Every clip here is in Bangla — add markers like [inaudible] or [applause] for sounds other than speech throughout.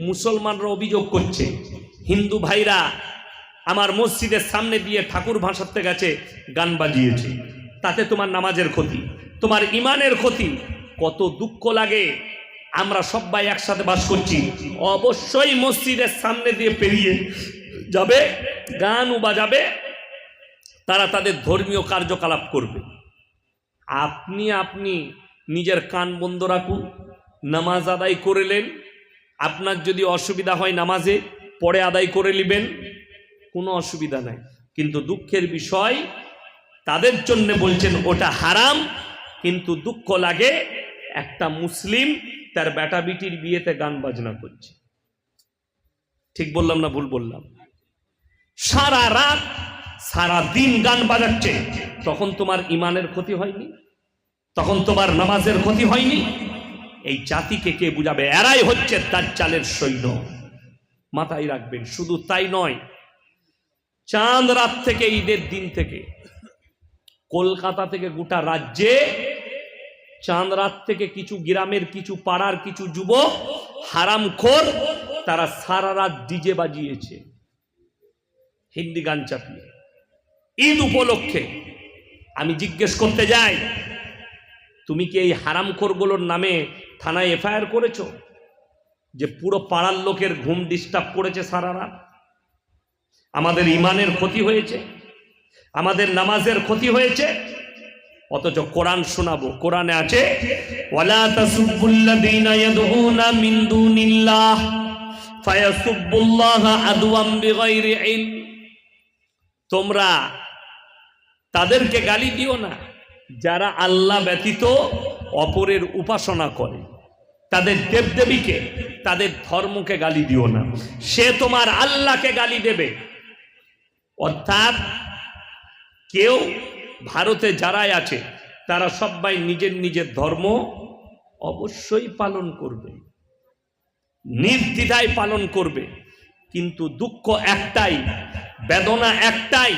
মুসলমানরা অভিযোগ করছে। হিন্দু ভাইরা আমার মসজিদের সামনে দিয়ে ঠাকুর ভাসাতে গেছে, গান বাজিয়েছে। তাতে তোমার নামাজের ক্ষতি, তোমার ইমানের ক্ষতি। কত দুঃখ লাগে। আমরা সবাই একসাথে বাস করছি। অবশ্যই মসজিদের সামনে দিয়ে পেরিয়ে যাবে, গান বাজাবে। তারা তাদের ধর্মীয় কার্যকলাপ করবে। আপনি আপনি নিজের কান বন্ধ রাখুন, নামাজ আদায় করলেন আপনার যদি অসুবিধা হয় নামাজে, পরে আদায় করে নেবেন, কোনো অসুবিধা নাই। কিন্তু দুঃখের বিষয়, তাদের জন্য বলছেন, ওটা হারাম, কিন্তু দুঃখ লাগে, একটা মুসলিম তার বেটা বিটির বিয়েতে গান বাজনা করছে। ঠিক বললাম না ভুল বললাম? সারা রাত, সারা দিন গান বাজাচ্ছে, তখন তোমার ইমানের ক্ষতি হয়নি? তখন তোমার নামাজের ক্ষতি হয়নি? এই জাতিকে কে বুঝাবে? এরাই হচ্ছে তার চালের সৈন্য। মাথায় রাখবেন, শুধু তাই নয়, চাঁদ রাত থেকে, ঈদের দিন থেকে, কলকাতা থেকে গোটা রাজ্যে চাঁদ রাত থেকে কিছু গ্রামের, কিছু পাড়ার, কিছু যুবক হারামখোর, তারা সারা রাত ডিজে বাজিয়েছে, হিন্দি গান চাপিয়ে। ঈদ উপলক্ষে আমি জিজ্ঞেস করতে যাই, তুমি কি এই হারামখোরগুলোর নামে থানায় এফআইআর করেছ? যে পুরো পাড়ার লোকের ঘুম ডিস্টার্ব করেছে সারা রাত? আমাদের ইমানের ক্ষতি হয়েছে? আমাদের নামাজের ক্ষতি হয়েছে? অথচ কোরআন শোনাবো। কোরআনে আছে তোমরা তাদেরকে গালি দিও না। যারা আল্লাহ ব্যতীত অপরের উপাসনা করে। তাদের দেবদেবীকে, তাদের ধর্মকে গালি দিও না। সে তোমার আল্লাহকে গালি দেবে। অর্থাৎ কেউ ভারতে যারাই আছে, তারা সবাই নিজের নিজের ধর্ম অবশ্যই পালন করবে। নির্দ্বিধায় পালন করবে। কিন্তু দুঃখ একটাই, বেদনা একটাই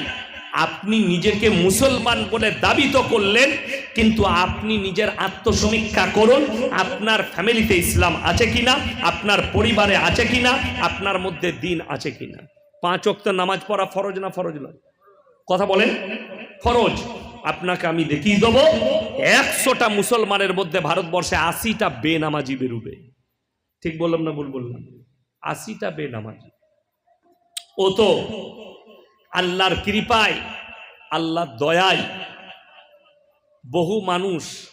আপনি নিজেকে মুসলমান বলে দাবি তো করলেন, কিন্তু আপনি নিজের আত্মসমীক্ষা করুন, আপনার ফ্যামিলিতে ইসলাম আছে কিনা, আপনার পরিবারে আছে কিনা, আপনার মধ্যে দিন আছে কিনা। পাঁচ অক্ত নামাজ পড়া ফরজ না ফরজ নয়? কথা বলেন। ফরজ। আপনাকে আমি দেখিয়ে দেবো, একশোটা মুসলমানের মধ্যে ভারতবর্ষে আশিটা বেনামাজি বেরুবে। ঠিক বললাম না ভুল বললাম? আশিটা বেনামাজি। ও তো আল্লাহর কৃপায়, আল্লাহর দয়ায় বহু মানুষ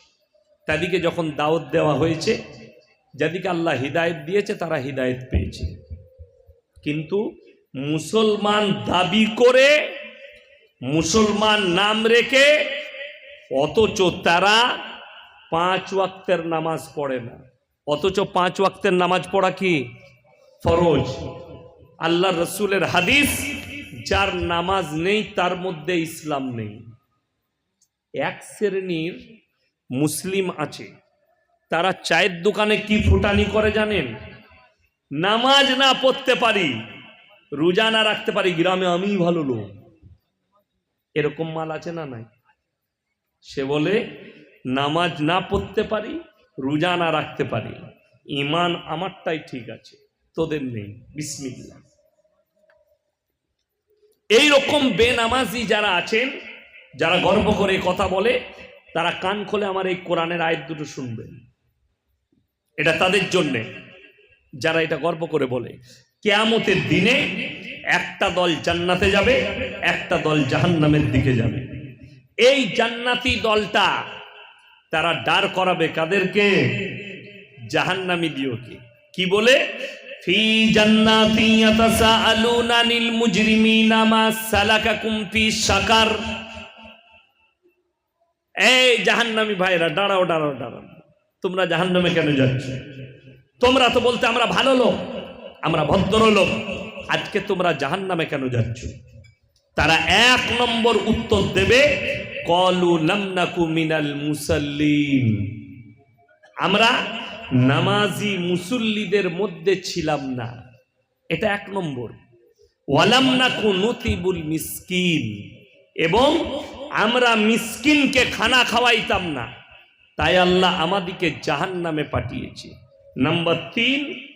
তাদেরকে যখন দাওয়াত দেওয়া হয়েছে, যাদেরকে আল্লাহ হিদায়ত দিয়েছে, তারা হিদায়ত পেয়েছে। কিন্তু মুসলমান দাবি করে, মুসলমান নাম রেখে, অথচ তারা পাঁচ ওয়াক্তের নামাজ পড়ে না। অথচ পাঁচ ওয়াক্তের নামাজ পড়া কি? ফরজ। আল্লাহ রসুলের হাদিস যার নামাজ নেই, তার মধ্যে ইসলাম নেই। এক শ্রেণির মুসলিম আছে। তারা চায়ের দোকানে কি ফুটানি করে জানেন? নামাজ না পড়তে পারি, রোজা না রাখতে পারি, গ্রামে আমিই ভালো লোক। এরকম মাল আছে না নাই? সে বলে, নামাজ না পড়তে পারি, রোজা না রাখতে পারি। ইমান আমারটাই ঠিক আছে, তোদের নেই। বিসমিল্লা এই রকম বেনামাজি যারা আছেন, যারা গর্ব করে কথা বলে, তারা কান খোলে আমার এই কোরআনের আয়াত দুটো শুনবেন। এটা তাদের জন্যে, যারা এটা গর্ব করে বলে। কেয়ামতের দিনে একটা দল জান্নাতে যাবে, একটা দল জাহান্নামের দিকে যাবে। এই জান্নাতি দলটা তারা ডার করাবে কাদেরকে? জাহান্নামি দিওকে। কি বলে? ফি জান্নাতি ইয়াতাসাআলুনা আনিল মুজরিমিনা মা সালাকাকুম ফি সাকার এই জাহান্নামী ভাইরা দাঁড়াও দাঁড়াও দাঁড়াও। তোমরা জাহান্নামে কেন যাচ্ছ? তোমরা তো বলতে আমরা ভালো লোক, আমরা ভদ্র লোক। আজকে তোমরা জাহান্নামে কেন যাচ্ছ? তারা এক নম্বর উত্তর দেবে, কলু লামনাকু মিনাল মুসাল্লিম আমরা নামাজি মুসল্লিদের মধ্যে ছিলাম না। এটা এক নম্বর। ওয়ালাম ওয়ালামনাকু নতিবুল মিসকিন। এবং আমরা মিসকিনকে খানা খাওয়াইতাম না। তাই আল্লাহ আমাদিকে জাহান নামে পাঠিয়েছে। নাম্বার তিন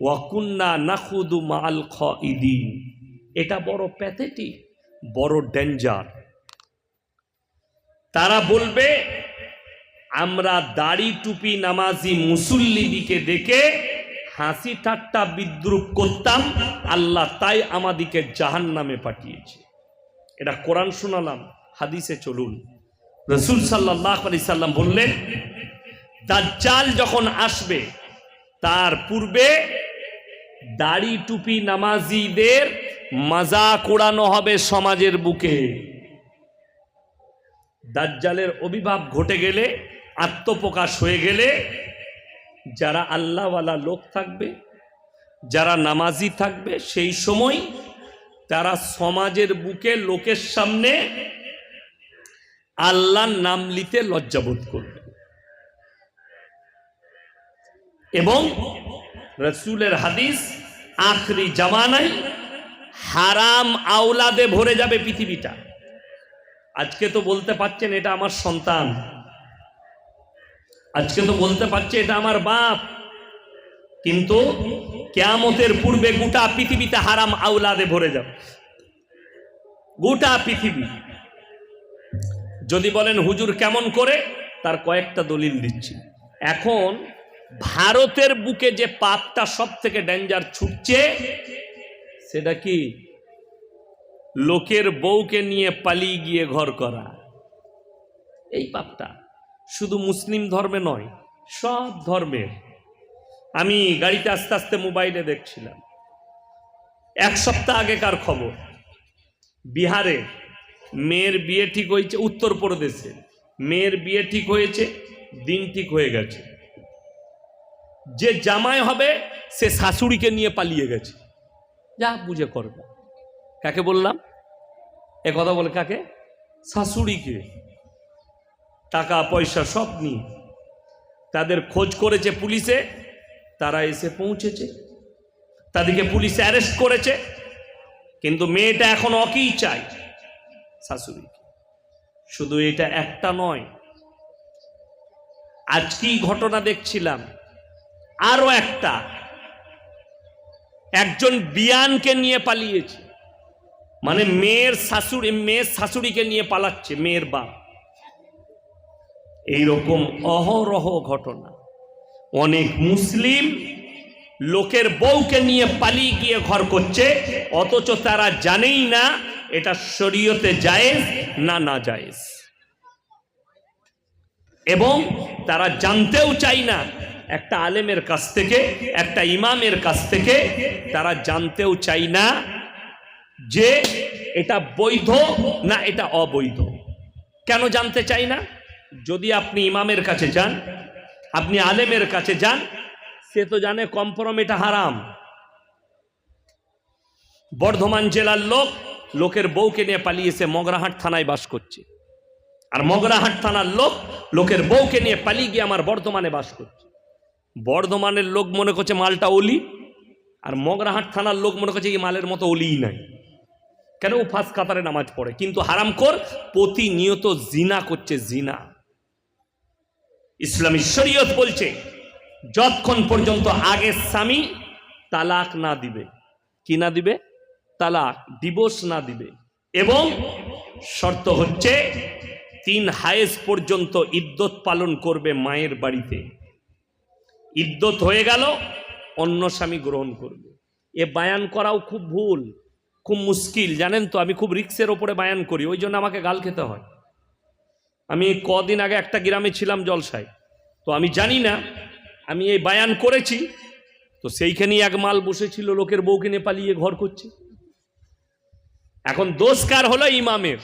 ওয়াকুন্না নাখুদু মাল খ ইদিন এটা বড় প্যাথেটিক, বড় ডেঞ্জার। তারা বলবে আমরা দাড়ি টুপি নামাজি মুসল্লিদিকে দেখে হাসি ঠাট্টা বিদ্রুপ করতাম, আল্লাহ তাই আমাদিকে জাহান নামে পাঠিয়েছে। এটা কোরআন শোনালাম, হাদিসে চলুন। রসুল সাল্লাহ আলি সাল্লাম বললেন, দাজ্জাল যখন আসবে, তার পূর্বে দাড়ি টুপি নামাজিদের মাজা কোড়ানো হবে সমাজের বুকে। দাজ্জালের অভিভাব ঘটে গেলে আত্মপ্রকাশ হয়ে গেলে যারা আল্লাহওয়ালা লোক থাকবে, যারা নামাজি থাকবে, সেই সময় তারা সমাজের বুকে লোকের সামনে আল্লাহর নাম নিতে লজ্জাবোধ করবে। এবং রসুলের হাদিস, আখরি জামানায় হারাম আওলাদে ভরে যাবে পৃথিবীটা। আজকে তো বলতে পারছেন এটা আমার সন্তান। আজকে তো বলতে পারছে এটা আমার বাপ। কিন্তু কেয়ামতের পূর্বে গোটা পৃথিবীতে হারাম আওলাদে ভরে যাবে। গোটা পৃথিবী। যদি বলেন, হুজুর কেমন করে? তার কয়েকটা দলিল দিচ্ছি। এখন ভারতের বুকে যে পাপটা সব থেকে ডেঞ্জার ছুটছে, সেটা কি? লোকের বউকে নিয়ে পালিয়ে গিয়ে ঘর করা। এই পাপটা। শুধু মুসলিম ধর্মে নয়, সব ধর্মের আমি গাড়িতে আস্তে আস্তে মোবাইলে দেখছিলাম। এক সপ্তাহ আগেকার খবর, বিহারে মেয়ের বিয়ে ঠিক হয়েছে উত্তরপ্রদেশে। মেয়ের বিয়ে ঠিক হয়েছে, দিন ঠিক হয়ে গেছে। যে জামাই হবে, সে শাশুড়িকে নিয়ে পালিয়ে গেছে। যা বুঝে করবে। কাকে বললাম? এ কথা বলে কাকে? শাশুড়িকে। টাকা, পয়সা সব নিয়ে। তাদের খোঁজ করেছে পুলিশে, তারা এসে পৌঁছেছে। তাদেরকে পুলিশ অ্যারেস্ট করেছে, কিন্তু মেয়েটা এখন অকেই চাই শাশুড়িকে। শুধু এটা একটা নয়, আজকেই ঘটনা দেখছিলাম আরও একটা। একজন বিয়ানকে নিয়ে পালিয়েছে মানে মেয়ের শাশুড়ি, মেয়ের শাশুড়িকে নিয়ে পালাচ্ছে, মেয়ের বাপ। এইরকম অহরহ ঘটনা। অনেক মুসলিম লোকের বউকে নিয়ে পালিয়ে গিয়ে ঘর করছে, অথচ তারা জানেই না এটা শরীয়তে জায়েজ না না জায়েজ। এবং তারা জানতেও চাই না, একটা আলেমের কাছ থেকে, একটা ইমামের কাছ থেকে তারা জানতেও চাই না যে এটা বৈধ না এটা অবৈধ। কেন জানতে চাই না? যদি আপনি ইমামের কাছে যান, আপনি আলেমের কাছে যান, সে তো জানে কম্পরম এটা হারাম। বর্ধমান জেলার লোক লোকের বউকে নিয়ে পালিয়েছে মগরাহাট থানায় বাস করছে। আর মগরাহাট থানার লোক লোকের বউকে নিয়ে পালিয়ে গিয়ে আমার বর্ধমানে বাস করছে। বর্ধমানের লোক মনে করছে মালটা অলি, আর মগরাহাট থানার লোক মনে করছে এই মালের মতো অলিই নাই। কেন ও ফার্স্ট কাতারে নামাজ পড়ে? কিন্তু হারামকর প্রতিনিয়ত জিনা করছে জিনা। ইসলামী শরীয়ত বলছে, যতক্ষণ পর্যন্ত আগের স্বামী তালাক না দিবে। কি না দিবে? তালাক ডিভোর্স না দিবে। এবং শর্ত হচ্ছে, তিন হায়েস পর্যন্ত ইদ্যত পালন করবে মায়ের বাড়িতে। ইদ্যত হয়ে গেল, অন্য স্বামী গ্রহণ করবে। এ বায়ান করাও খুব ভুল, খুব মুশকিল। জানেন তো, আমি খুব রিক্সের ওপরে বায়ান করি, ওই জন্য আমাকে গাল খেতে হয়। আমি কদিন আগে একটা গ্রামে ছিলাম জলসায়। তো আমি জানি না আমি এই বায়ান করেছি তো সেইখানেই এক মাল বসেছিল লোকের বউকে নিয়ে পালিয়ে ঘর করছে। এখন দোষ কার হলো ইমামের।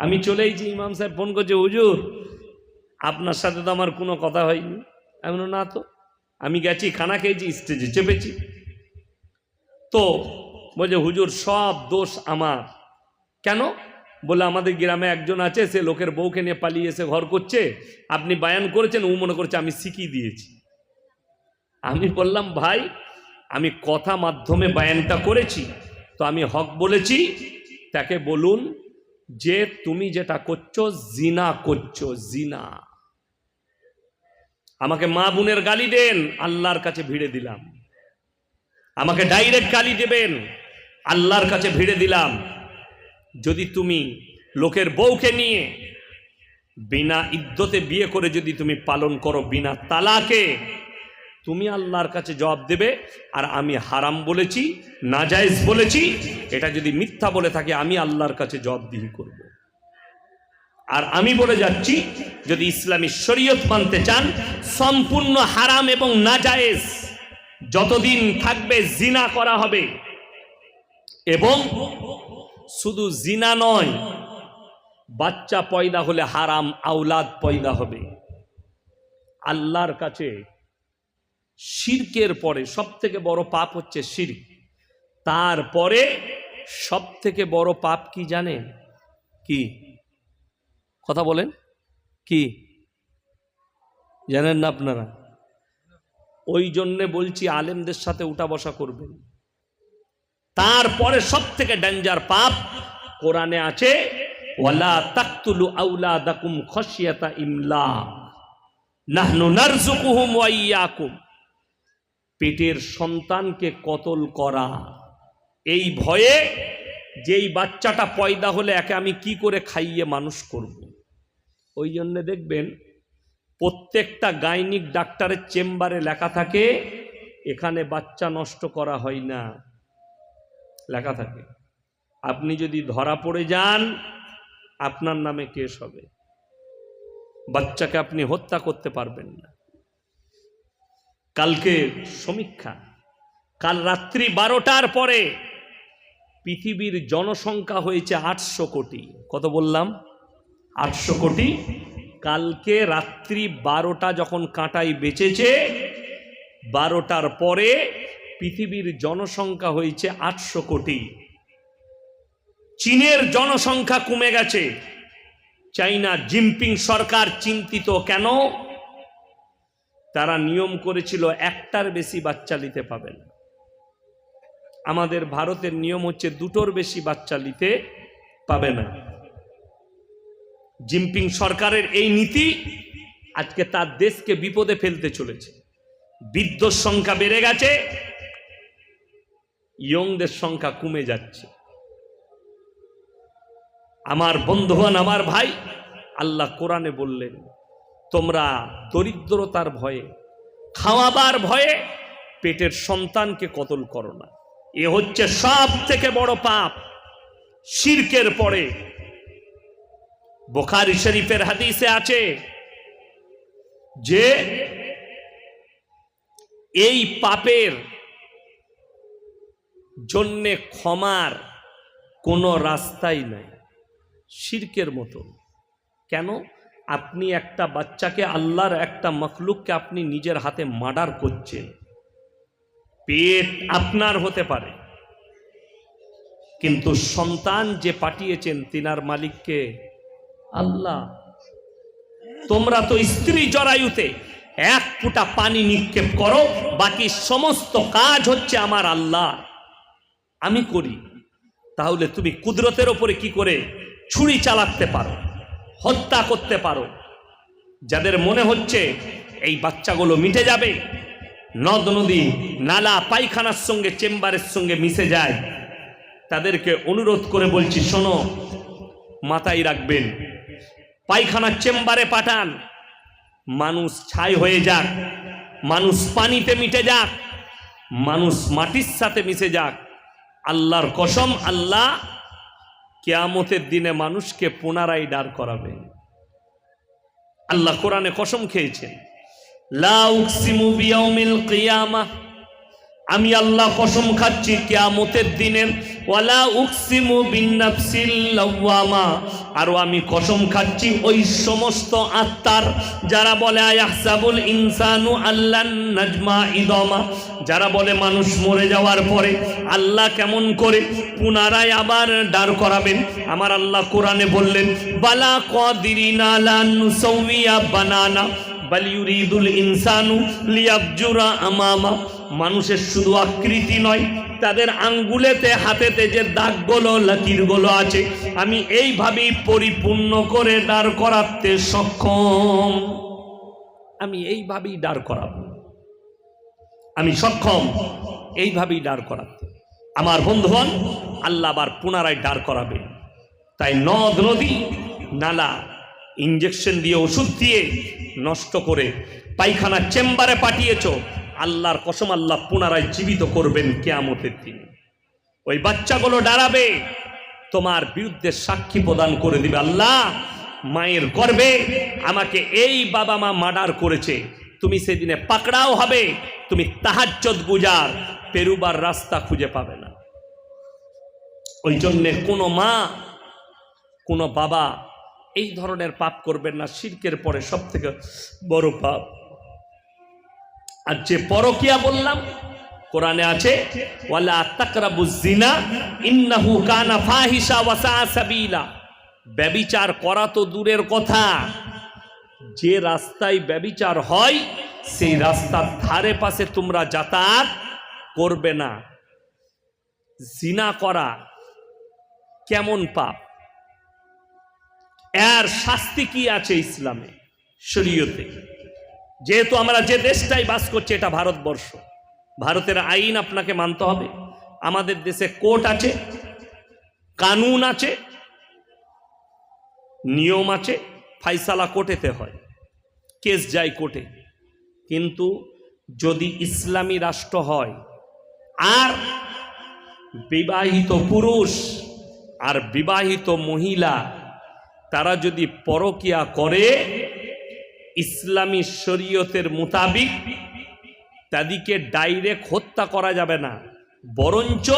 আমি চলেই যে ইমাম সাহেব ফোন করছে হুজুর আপনার সাথে তো আমার কোনো কথা হয়নি। বললাম, না তো আমি গেছি খানা খেয়েছি স্টেজে চেপেছি। তো বলছে হুজুর সব দোষ আমার। কেন? বলে, আমাদের গ্রামে একজন আছে, সে লোকের বউকে নিয়ে পালিয়ে এসে ঘর করছে। আপনি বায়ান করেছেন, ও মনে করছে আমি শিখিয়ে দিয়েছি। আমি বললাম, ভাই, আমি কথা মাধ্যমে বায়ানটা করেছি, তো আমি হক বলেছি। তাকে বলুন যে তুমি যেটা করছ, জিনা করছ, জিনা। আমাকে মা বোনের গালি দেন, আল্লাহর কাছে ভিড়ে দিলাম। আমাকে ডাইরেক্ট গালি দেবেন, আল্লাহর কাছে ভিড়ে দিলাম। যদি তুমি লোকের বউকে নিয়ে বিনা ইদ্যতে বিয়ে করে যদি তুমি পালন করো, বিনা তালাকে, তুমি আল্লাহর কাছে জবাব দেবে, আর আমি হারাম বলেছি, নাজায়েজ বলেছি, এটা যদি মিথ্যা বলে থাকে, আমি আল্লাহর কাছে জবাবদিহি করব। আর আমি বলে যাচ্ছি, যদি ইসলামী শরীয়ত মানতে চান, সম্পূর্ণ হারাম এবং নাজায়েজ যতদিন থাকবে, জিনা করা হবে। এবং শুধু জিনা নয়, বাচ্চা পয়দা হলে হারাম আউলাদ পয়দা হবে। আল্লাহর কাছে শিরকের পরে সব থেকে বড় পাপ হচ্ছে শিরক। তারপরে সব থেকে বড় পাপ কি জানেন? কি? কথা বলেন। কি? জানেন না আপনারা? ওই জন্যে বলছি, আলেমদের সাথে উঠা বসা করবেন। তারপরে সব থেকে ডেঞ্জার পাপ, কোরআনে আছে, ওয়ালা তাকতুলু ইমলা, নাহনু নারজুকুহুম ওয়া ইয়াকুম পেটের সন্তানকে কতল করা, এই ভয়ে যেই বাচ্চাটা পয়দা হলে একে আমি কি করে খাইয়ে মানুষ করব। ওই জন্যে দেখবেন, প্রত্যেকটা গাইনিক ডাক্তারের চেম্বারে লেখা থাকে, এখানে বাচ্চা নষ্ট করা হয় না লেখা থাকে। আপনি যদি ধরা পড়ে যান, আপনার নামে কেস হবে। বাচ্চাকে আপনি হত্যা করতে পারবেন না। কালকে সমীক্ষা। কাল রাত্রি বারোটার পরে পৃথিবীর জনসংখ্যা হয়েছে আটশো কোটি। কত বললাম? আটশো কোটি। কালকে রাত্রি বারোটা যখন কাঁটাই বেঁচেছে, বারোটার পরে পৃথিবীর জনসংখ্যা হয়েছে আটশো কোটি। চীনের জনসংখ্যা কমে গেছে। চাইনা জিনপিং সরকার চিন্তিত কেন? তারা নিয়ম করেছিল একটার বেশি বাচ্চা নিতে পাবে না। আমাদের ভারতের নিয়ম হচ্ছে দুটোর বেশি বাচ্চা নিতে পাবে না। জিনপিং সরকারের এই নীতি আজকে তার দেশকে বিপদে ফেলতে চলেছে। বৃদ্ধর সংখ্যা বেড়ে গেছে ইয়ংদের সংখ্যা কমে যাচ্ছে। আমার বন্ধুগণ, আমার ভাই, আল্লাহ কোরআনে বললেন, তোমরা দরিদ্রতার ভয়ে, খাওয়াবার ভয়ে পেটের সন্তানকে কতল করো না। এ হচ্ছে সব থেকে বড় পাপ। শিরকের পরে বোখারি শরীফের হাদিসে আছে যে এই পাপের জন্যে ক্ষমার কোনো রাস্তাই নাই। শিরকের মতো। কেন? আপনি একটা বাচ্চাকে আল্লাহর একটা মখলুককে আপনি নিজের হাতে মার্ডার করছেন। পেট আপনার হতে পারে। কিন্তু সন্তান যে পাঠিয়েছেন তিনার মালিককে, আল্লাহ, তোমরা তো স্ত্রী জরায়ুতে এক ফুটা পানি নিক্ষেপ করো, বাকি সমস্ত কাজ হচ্ছে আমার আল্লাহ আমি করি, তাহলে তুমি কুদরতের ওপরে কি করে ছুরি চালাতে পারো, হত্যা করতে পারো? যাদের মনে হচ্ছে এই বাচ্চাগুলো মিটে যাবে, নদ, নদী, নালা, পায়খানার সঙ্গে, চেম্বারের সঙ্গে মিশে যায়, তাদেরকে অনুরোধ করে বলছি, শোনো, মাথায় রাখবেন, পায়খানার চেম্বারে পাঠান, মানুষ ছাই হয়ে যাক, মানুষ পানিতে মিটে যাক, মানুষ মাটির সাথে মিশে যাক আল্লাহর কসম, আল্লাহ কেয়ামতের দিনে মানুষকে পুনরায় দাঁড় করাবে। আল্লাহ কোরআনে কসম খেয়েছেন, লা উকসিমু বিয়াউমিল কিয়ামাহ আমি আল্লাহ কসম খাচ্ছি কেয়ামতের দিনের ওয়ালা উকসিমু বিন্নাফসিল লাওয়ামা। আর আমি কসম খাচ্ছি ওই সমস্ত আত্মার, যারা বলে, আয়াহসাবুল ইনসানু আল্লাহ নাজমা ইদমা। যারা বলে, মানুষ মরে যাওয়ার পরে আল্লাহ কেমন করে পুনরায় আবার দাঁড় করাবেন? আমার আল্লাহ কোরআনে বললেন, বালা কদিরিনা বানানা। মানুষের শুধু আকৃতি নয়, তাদের আঙ্গুলেতে, হাতেতে যে দাগগুলো লাকিরগুলো আছে, আমি এইভাবেই পরিপূর্ণ করে দাঁড় করাতে সক্ষম। আমি এইভাবেই দাঁড় করাবো। আমি সক্ষম এইভাবেই দাঁড় করাতে। আমার বন্ধুগণ, আল্লাহ আবার পুনরায় দাঁড় করাবে তাই নদ, নদী, নালা ইঞ্জেকশন দিয়ে ওষুধ দিয়ে নষ্ট করে পায়খানা চেম্বারে পাঠিয়েছ, আল্লাহর কসম আল্লাহ পুনরায় জীবিত করবেন কেয়ামতের দিন। ওই বাচ্চাগুলো দাঁড়াবে, তোমার বিরুদ্ধে সাক্ষী প্রদান করে দিবে আল্লাহ, মায়ের গর্বে আমাকে এই বাবা মা মার্ডার করেছে। তুমি সেদিনে পাকড়াও হবে, তুমি তাহাজ্জত গুজার, পেরুবার রাস্তা খুঁজে পাবে না। ওই জন্যে কোনো মা, কোনো বাবা এই ধরনের পাপ করবেন না, শিরকের পরে সব থেকে বড় পাপ। আর যে পরকিয়া বললাম, কোরআনে আছে, ওয়ালা জিনা ব্যবিচার করা তো দূরের কথা। যে রাস্তায় ব্যবিচার হয়, সেই রাস্তার ধারে পাশে তোমরা যাতায়াত করবে না। জিনা করা কেমন পাপ? এর শাস্তি কি আছে ইসলামে? শরীয়তে। যেহেতু আমরা যে দেশটাই বাস করছি, এটা ভারতবর্ষ। ভারতের আইন আপনাকে মানতে হবে। আমাদের দেশে কোর্ট আছে, কানুন আছে, নিয়ম আছে, ফাইসালা কোর্টেতে হয়, কেস যায় কোর্টে। কিন্তু যদি ইসলামী রাষ্ট্র হয়, আর বিবাহিত পুরুষ, আর বিবাহিত মহিলা তারা যদি পরকিয়া করে, ইসলামী শরীয়তের মোতাবিক তাদিকে ডাইরেক্ট হত্যা করা যাবে না। বরঞ্চ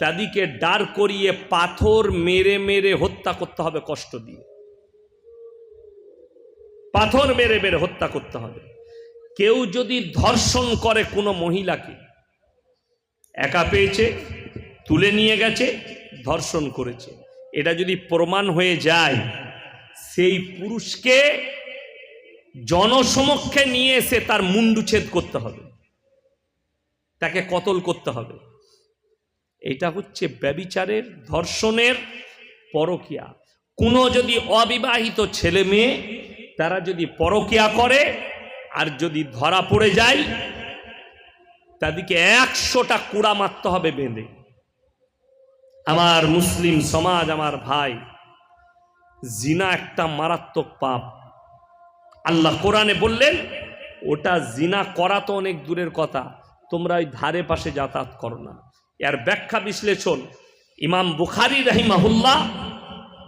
তাদিকে দাঁড় করিয়ে পাথর মেরে মেরে হত্যা করতে হবে কষ্ট দিয়ে। পাথর মেরে মেরে হত্যা করতে হবে। কেউ যদি ধর্ষণ করে কোনো মহিলাকে, একা পেয়েছে, তুলে নিয়ে গেছে, ধর্ষণ করেছে। এটা যদি প্রমাণ হয়ে যায়, সেই পুরুষকে জনসমক্ষে নিয়ে এসে তার মুন্ডুচ্ছেদ করতে হবে। তাকে কতল করতে হবে। এটা হচ্ছে ব্যবিচারের ধর্ষণের পরকিয়া। কোনো যদি অবিবাহিত ছেলে মেয়ে তারা যদি পরকিয়া করে আর যদি ধরা পড়ে যায়, তাদেরকে একশোটা কুড়া মারতে হবে বেঁধে। আমার মুসলিম সমাজ, আমার ভাই, জিনা একটা মারাত্মক পাপ। আল্লাহ কোরআনে বললেন, ওটা জিনা করা তো অনেক দূরের কথা, তোমরা ওই ধারে পাশে যাতায়াত করো না। এর ব্যাখ্যা বিশ্লেষণ, ইমাম বুখারি রহিমাহুল্লাহ,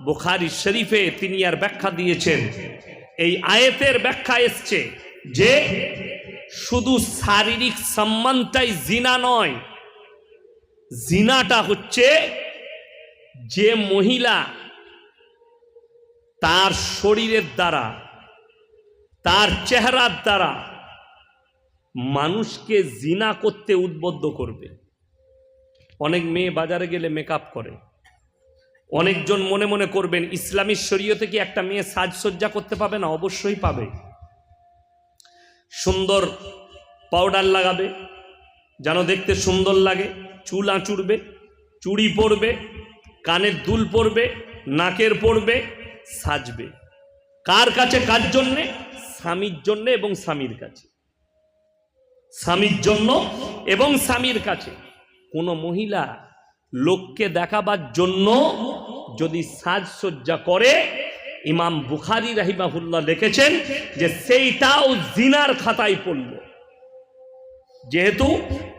বুখারি শরীফে তিনি আর ব্যাখ্যা দিয়েছেন। এই আয়েতের ব্যাখ্যা এসছে যে, শুধু শারীরিক সম্মানটাই জিনা নয়, জিনাটা হচ্ছে যে মহিলা তার শরীরের দ্বারা, তার চেহারার দ্বারা মানুষকে জিনা করতে উদ্বুদ্ধ করবে। অনেক মেয়ে বাজারে গেলে মেকআপ করে। অনেকজন মনে মনে করবেন, ইসলামী শরীয়তে কি একটা মেয়ে সাজসজ্জা করতে পাবে না? অবশ্যই পাবে। সুন্দর পাউডার লাগাবে। যেন দেখতে সুন্দর লাগে। চুল আঁচুড়বে, চুড়ি পরবে। কানের দুল পড়বে নাকের পড়বে সাজবে। কার কাছে, কার জন্যে? স্বামীর জন্যে এবং স্বামীর কাছে। স্বামীর জন্য এবং স্বামীর কাছে। কোনো মহিলা লোককে দেখাবার জন্য যদি সাজসজ্জা করে, ইমাম বুখারি রাহিমাহুল্লাহ লিখেছেন যে সেইটাও জিনার খাতায় পড়ল। যেহেতু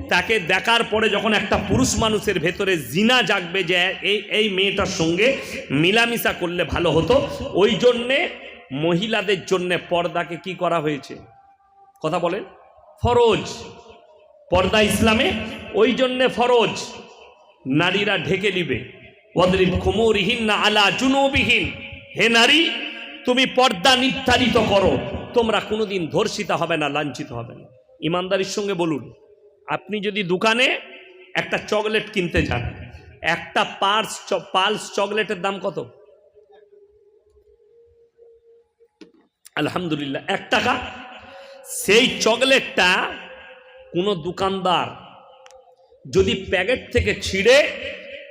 তাকে দেখার পরে যখন একটা পুরুষ মানুষের ভেতরে জিনা জাগবে যে এই এই মেয়েটার সঙ্গে মিলামিশা করলে ভালো হতো, ওই জন্যে মহিলাদের জন্য পর্দাকে কি করা হয়েছে? কথা বলেন। ফরজ। পর্দা ইসলামে, ওই জন্যে ফরজ। নারীরা ঢেকে নিবে। ওদরিব খুমুরহীন না আলা জুনুবিহীন। হে নারী, তুমি পর্দা নির্ধারিত করো। তোমরা কোনোদিন ধর্ষিতা হবে না, লাঞ্ছিত হবে না। ইমানদারির সঙ্গে বলুন। আপনি যদি দোকানে একটা চকলেট কিনতে যান, একটা পার্স পালস চকলেটের দাম কত? আলহামদুলিল্লাহ, এক টাকা। সেই চকলেটটা কোনো দোকানদার যদি প্যাকেট থেকে ছিঁড়ে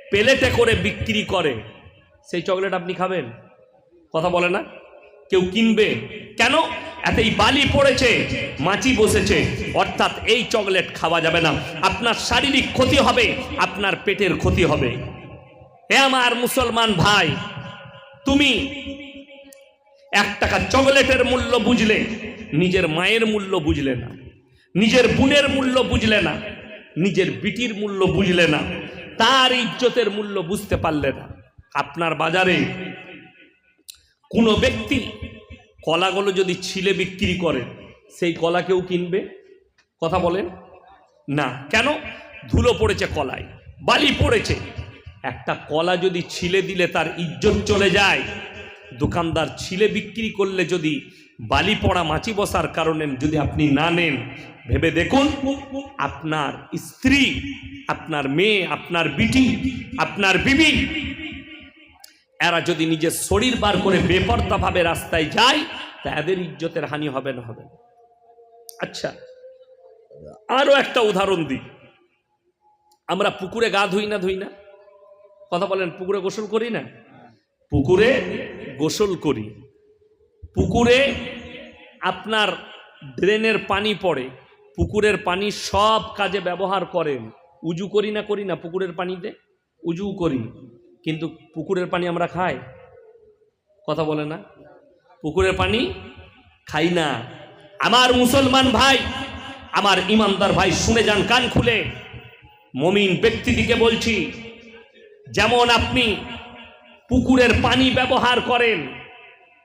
প্লেটে করে বিক্রি করে, সেই চকলেট আপনি খাবেন? কথা বলে না? কেউ কিনবে? কেন? এতেই বালি পড়েছে, মাছি বসেছে, অর্থাৎ এই চকলেট খাওয়া যাবে না। আপনার শারীরিক ক্ষতি হবে, আপনার পেটের ক্ষতি হবে। হে আমার মুসলমান ভাই, তুমি এক টাকা চকলেটের মূল্য বুঝলে, নিজের মায়ের মূল্য বুঝলে না, নিজের বোনের মূল্য বুঝলে না, নিজের বিটির মূল্য বুঝলে না, তার ইজ্জতের মূল্য বুঝতে পারলে না। আপনার বাজারে কোনো ব্যক্তি কলাগুলো যদি ছিলে বিক্রি করে, সেই কলা কেউ কিনবে? কথা বলেন। না। কেন? ধুলো পড়েছে কলায়, বালি পড়েছে। একটা কলা যদি ছিলে দিলে তার ইজ্জত চলে যায়। দোকানদার ছিলে বিক্রি করলে যদি বালি পড়া মাছি বসার কারণে যদি আপনি না নেন, ভেবে দেখুন, আপনার স্ত্রী, আপনার মেয়ে, আপনার বিটি, আপনার বিবি এরা যদি নিজের শরীর বার করে বেপর্দাভাবে রাস্তায় যায় তা এদের ইজ্জতের হানি হবে না, হবে আচ্ছা আরও একটা উদাহরণ দিই। আমরা পুকুরে গা ধুই না ধুই না? কথা বলেন, পুকুরে গোসল করি না? পুকুরে গোসল করি। পুকুরে আপনার ড্রেনের পানি পড়ে, পুকুরের পানি সব কাজে ব্যবহার করেন। উজু করি না করি না, পুকুরের পানিতে? উজু করি। কিন্তু পুকুরের পানি আমরা খাই? কথা বলে না। পুকুরের পানি খাই না। আমার মুসলমান ভাই, আমার ইমানদার ভাই, শুনে যান, কান খুলে। মমিন ব্যক্তিটিকে বলছি, যেমন আপনি পুকুরের পানি ব্যবহার করেন,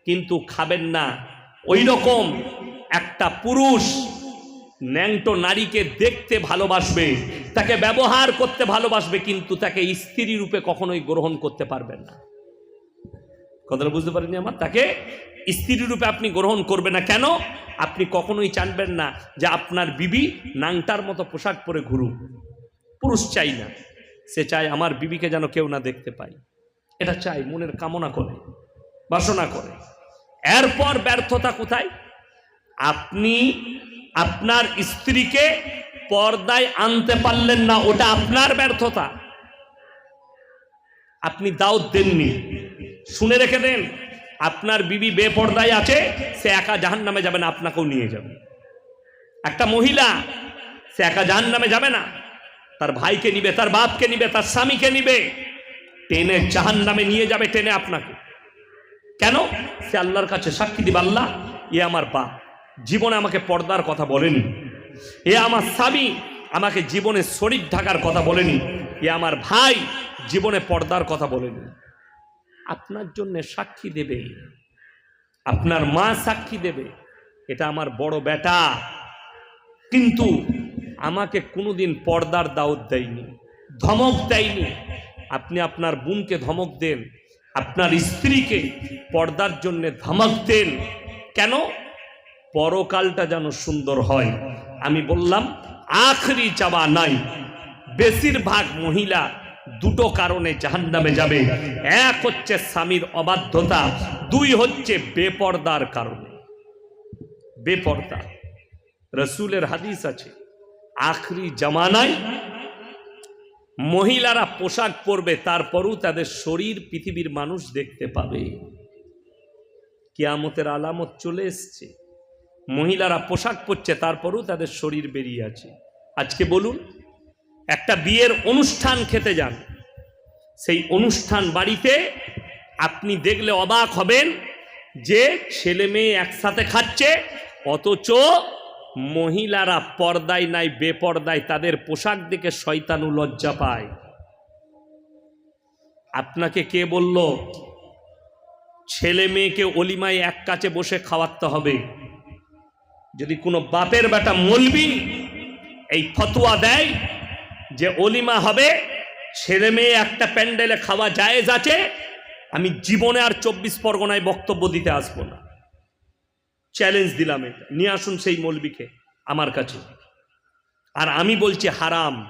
কিন্তু খাবেন না। ওই রকম একটা পুরুষ ন্যাংটো নারীকে দেখতে ভালোবাসবে, তাকে ব্যবহার করতে ভালোবাসবে, কিন্তু তাকে স্ত্রী রূপে কখনোই গ্রহণ করতে পারবেন না। কথাটা বুঝতে পারেনি আমার? তাকে স্ত্রী রূপে আপনি গ্রহণ করবে না কেন? আপনি কখনোই চানবেন না যে আপনার বিবি নাংটার মতো পোশাক পরে ঘুরুক। পুরুষ চাই না, সে চায় আমার বিবিকে যেন কেউ না দেখতে পায়। এটা চাই, মনের কামনা করে, বাসনা করে। এরপর ব্যর্থতা কোথায়? আপনি আপনার স্ত্রীকে পর্দায় আনতে পারলেন না, ওটা আপনার ব্যর্থতা। আপনি দাওয়াত দেননি। শুনে রেখে দেন, আপনার বিবি বেপর্দায় আছে, সে একা জাহান নামে যাবে না, আপনাকেও নিয়ে যাবে। একটা মহিলা, সে একা জাহান নামে যাবে না, তার ভাইকে নিবে, তার বাপকে নিবে, তার স্বামীকে নিবে, টেনে জাহান নামে নিয়ে যাবে, টেনে আপনাকে। কেন? সে আল্লাহর কাছে সাক্ষী দিবে, আল্লাহ, এ আমার বাপ। জীবনে আমাকে পর্দার কথা বলেনি। এ আমার স্বামী আমাকে জীবনে শরীর ঢাকার কথা বলেনি। এ আমার ভাই জীবনে পর্দার কথা বলেনি। আপনার জন্য সাক্ষী দেবে। আপনার মা সাক্ষী দেবে। এটা আমার বড় বেটা কিন্তু আমাকে কোনোদিন পর্দার দাওয়াত দেয়নি, ধমক দেয়নি। আপনি আপনার বোনকে ধমক দেন, আপনার স্ত্রীকে পর্দার জন্য ধমক দেন। কেন? পরকালটা যেন সুন্দর হয়। আমি বললাম, আখরি চাওয়া নাই। বেশিরভাগ মহিলা দুটো কারণে জাহান্নামে যাবে। এক হচ্ছে স্বামীর অবাধ্যতা, দুই হচ্ছে বেপর্দার কারণে। বেপর্দা। রসুলের হাদিস আছে, আখরি জামানায় মহিলারা পোশাক পরবে, তারপরও তাদের শরীর পৃথিবীর মানুষ দেখতে পাবে। কেয়ামতের আলামত চলে এসছে। মহিলারা পোশাক পরছে, তারপরও তাদের শরীর বেরিয়ে আছে। আজকে বলুন, একটা বিয়ের অনুষ্ঠান খেতে যান। সেই অনুষ্ঠান বাড়িতে আপনি দেখলে অবাক হবেন যে ছেলে মেয়ে একসাথে খাচ্ছে, অথচ মহিলারা পর্দায় নাই, বেপর্দায় তাদের পোশাক দেখে শয়তানু লজ্জা পায়। আপনাকে কে বলল, ছেলে মেয়েকে অলিমায় এক কাছে বসে খাওয়াতে হবে? যদি কোনো বাপের বেটা মলবি, এই ফতোয়া দেয় যে অলিমা হবে, ছেলে মেয়ে একটা প্যান্ডেলে খাওয়া জায়েজ আছে, আমি জীবনে আর চব্বিশ পরগনায় বক্তব্য দিতে আসব না। চ্যালেঞ্জ দিলাম এটা। নিয়ে আসুন সেই মলবিকে আমার কাছে। আর আমি বলছি, হারাম।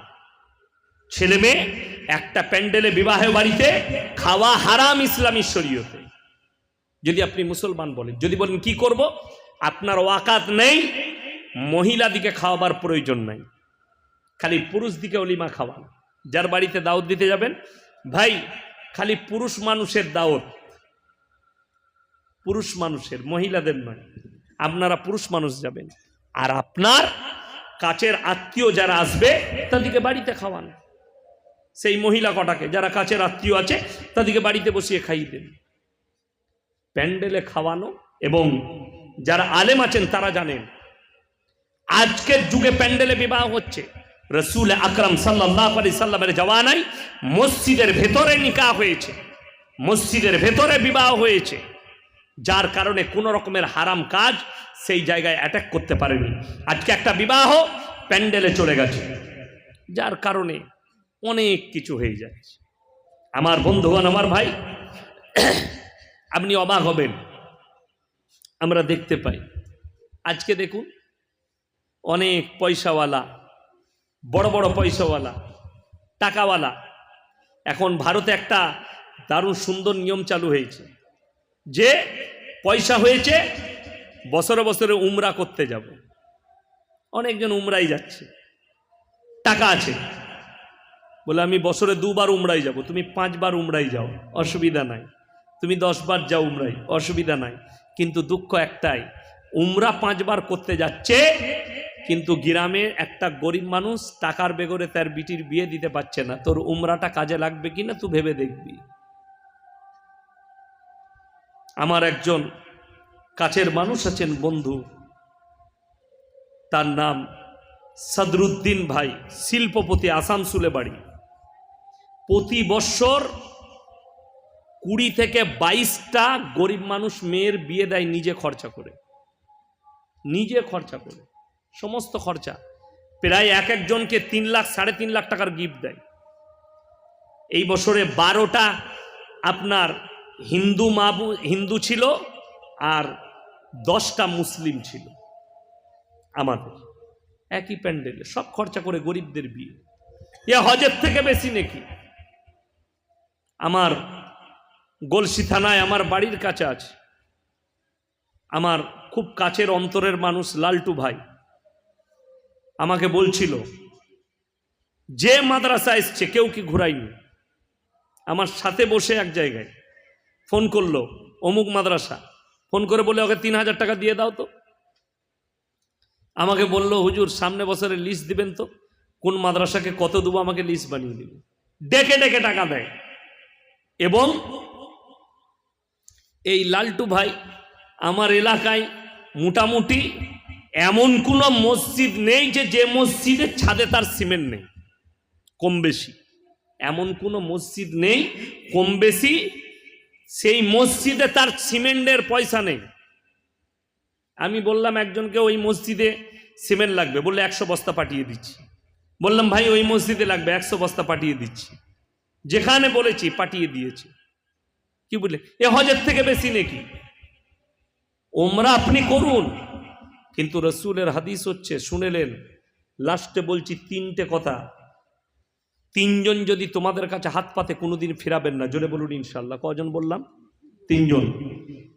ছেলে মেয়ে একটা প্যান্ডেলে বিবাহ বাড়িতে খাওয়া হারাম ইসলামী শরীয়তে। যদি আপনি মুসলমান বলেন, যদি বলেন কি করব? আপনার ওয়াকাত নেই, মহিলা দিকে খাওয়াবার প্রয়োজন নাই। খালি পুরুষ দিকে অলিমা খাওয়ান। যার বাড়িতে দাওয়াত দিতে যাবেন, ভাই, খালি পুরুষ মানুষের দাওয়াত। পুরুষ মানুষের, মহিলাদের নয়। আপনারা পুরুষ মানুষ যাবেন। আর আপনার কাছের আত্মীয় যারা আসবে, তাদেরকে বাড়িতে খাওয়ান। সেই মহিলা কটাকে, যারা কাছের আত্মীয় আছে, তাদেরকে বাড়িতে বসিয়ে খাইয়ে দেন। প্যান্ডেলে খাওয়ানো এবং যারা আলেম আছেন, তারা জানেন। আজকের যুগে প্যান্ডেলে বিবাহ হচ্ছে। রসুল আকরাম সাল্লাহ সাল্লামের জওয়ানাই মসজিদের ভেতরে নিকা হয়েছে। মসজিদের ভেতরে বিবাহ হয়েছে। যার কারণে কোনো রকমের হারাম কাজ সেই জায়গায় অ্যাটাক করতে পারেনি। আজকে একটা বিবাহ প্যান্ডেলে চলে গেছে। যার কারণে অনেক কিছু হয়ে যাচ্ছে। আমার বন্ধুগণ, আমার ভাই, [coughs] আপনি অবাক হবেন। আমরা দেখতে পাই। আজকে দেখুন, অনেক পয়সাওয়ালা, বড় বড় পয়সাওয়ালা, টাকাওয়ালা, এখন ভারতে একটা দারুণ সুন্দর নিয়ম চালু হয়েছে। যে পয়সা হয়েছে, বছরে বছরে উমরা করতে যাব। অনেকজন উমরাই যাচ্ছে। টাকা আছে। বলে আমি বছরে দুবার উমরাই যাব। তুমি পাঁচবার উমরাই যাও। অসুবিধা নাই। তুমি দশবার যাও উমরাই। অসুবিধা নাই। কিন্তু দুঃখ একটাই, উমরা পাঁচবার করতে যাচ্ছে, কিন্তু গ্রামে একটা গরিব মানুষ টাকার বেগরে তার বিটির বিয়ে দিতে পারছে না। তোর উমরাটা কাজে লাগবে কিনা তুই ভেবে দেখবি। আমার একজন কাছের মানুষ আছেন বন্ধু, তার নাম সদরুদ্দিন ভাই, শিল্পপতি আসানসুলে বাড়ি। প্রতি বৎসর কুড়ি থেকে বাইশটা গরিব মানুষ মেয়ের বিয়ে দেয় নিজে খরচা করে। নিজে খরচা করে। সমস্ত খরচা। প্রায় এক একজনকে তিন লাখ, সাড়ে তিন লাখ টাকার গিফট দেয়। এই বছরে বারোটা আপনার হিন্দু মাবু হিন্দু ছিল আর দশটা মুসলিম ছিল আমাদের। একই প্যান্ডেলে, সব খরচা করে গরিবদের বিয়ে। এ হজের থেকে বেশি নাকি? আমার গলসি থানায় আমার বাড়ির কাছে আছে। আমার খুব কাছের অন্তরের মানুষ লালটু ভাই। আমাকে বলছিল, যে মাদ্রাসা এসছে, কেউ কি ঘুরায়নি? আমার সাথে বসে এক জায়গায় ফোন করল, অমুক মাদ্রাসা। ফোন করে বলে, ওকে তিন হাজার টাকা দিয়ে দাও তো। আমাকে বলল, হুজুর, সামনে বছরে লিস্ট দিবেন তো? কোন মাদ্রাসাকে কত দেবো আমাকে লিস্ট বানিয়ে দিবে ডেকে ডেকে টাকা দেয়। এবং এই লালটু ভাই, আমার এলাকায় মোটামুটি এমন কোনো মসজিদ নেই যে যে মসজিদের ছাদে তার সিমেন্ট নেই, কম বেশি। এমন কোনো মসজিদ নেই, কম বেশি সেই মসজিদে তার সিমেন্টের পয়সা নেই। আমি বললাম, একজনকে ওই মসজিদে সিমেন্ট লাগবে। বললে, একশো বস্তা পাঠিয়ে দিচ্ছি। বললাম, ভাই, ওই মসজিদে লাগবে, একশো বস্তা পাঠিয়ে দিচ্ছি। যেখানে বলেছি, পাঠিয়ে দিয়েছি। কি বলে এ হজের থেকে বেশি নাকি? ওমরা আপনি করুন। কিন্তু রসুলের হাদিস হচ্ছে, শুনেলেন, লাস্টে বলছি তিনটে কথা। তিনজন যদি তোমাদের কাছে হাত পাতে, কোনোদিন ফেরাবেন না। জোরে বলুন ইনশাল্লাহ কজন বললাম? তিনজন।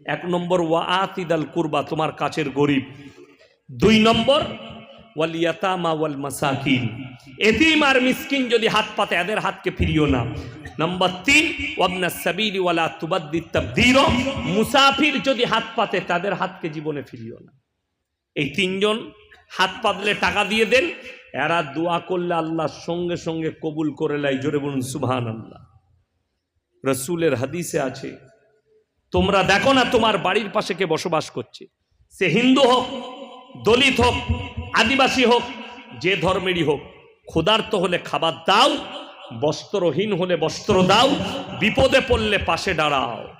এক নম্বর, ওয়া কুরবা, তোমার কাছের গরিব। দুই নম্বর, ওয়াল ইয়াতামা ওয়াল মাসাকিন। এতিম আর মিসকিন যদি হাত পাতে, এদের হাতকে ফিরিও না। নাম্বার তিন ওয়াবনা সাবিলি ওয়ালা তুবাদ্দি তাবদির মুসাফির যদি হাত পাতে, তাদের হাতকে জীবনে ফিরিও না। এই তিনজন হাত পাতলে টাকা দিয়ে দেন, এরা দোয়া করলে আল্লাহ সঙ্গে সঙ্গে কবুল করে লাই জোরে বলুন সুবহান আল্লাহ রসুলের হাদিসে আছে, তোমরা দেখো না তোমার বাড়ির পাশে কে বসবাস করছে? সে হিন্দু হোক, দলিত হোক, আদিবাসী হোক, যে ধর্মেরই হোক, ক্ষুধার্ত হলে খাবার দাও বস্ত্রহীন হলে বস্ত্র দাও বিপদে পড়লে পাশে দাঁড়াও।